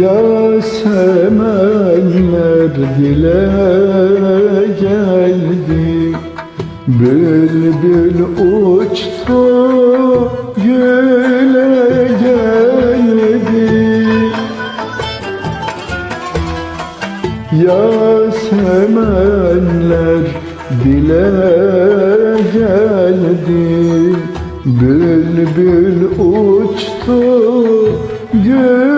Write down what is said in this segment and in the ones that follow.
Yasemenler dile geldi. Bülbül uçtu güle geldi. Yasemenler dile geldi. Bülbül uçtu güle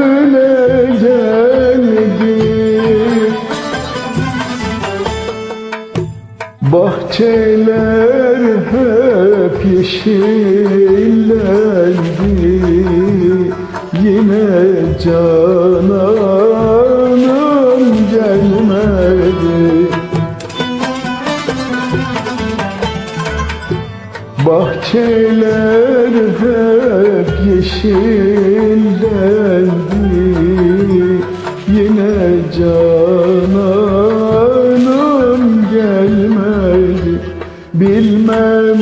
Bahçeler hep yeşillendi. Yine cananım gelmedi. Bahçeler hep yeşillendi Bilmem,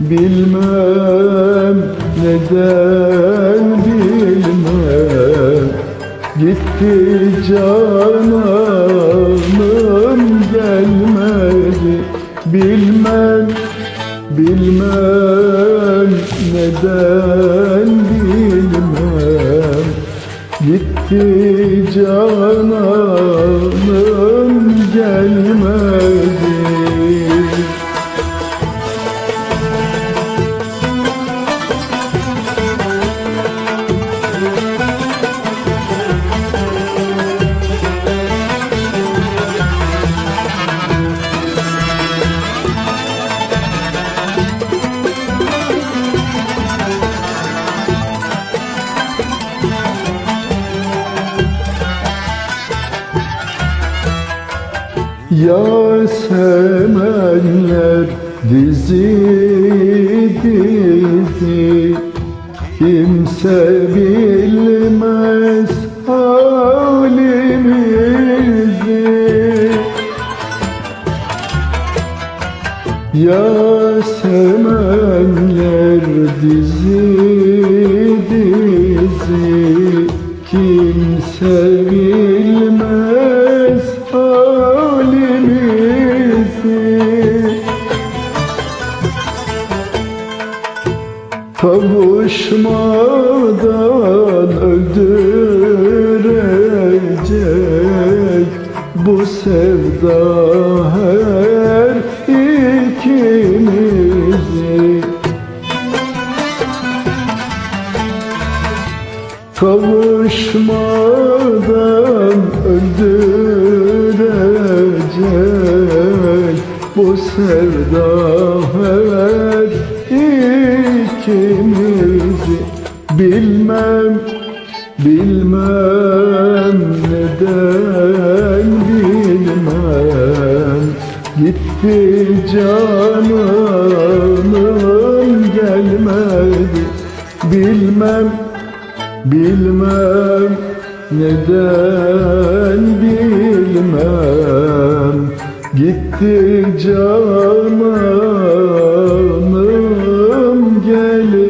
bilmem neden bilmem. Gitti cananım gelmedi. Bilmem, bilmem neden bilmem. Gitti cananım Yasemenler dizi dizi. Kimse bilmez halimizi. Yasemenler dizi dizi. Kimse bilmez Kavuşmadan öldürecek bu sevda her ikimizi. Kavuşmadan öldürecek bu sevda bilmem neden bilmem. Gitti canımın gelmedi. Bilmem bilmem neden bilmem. Gitti canım gelir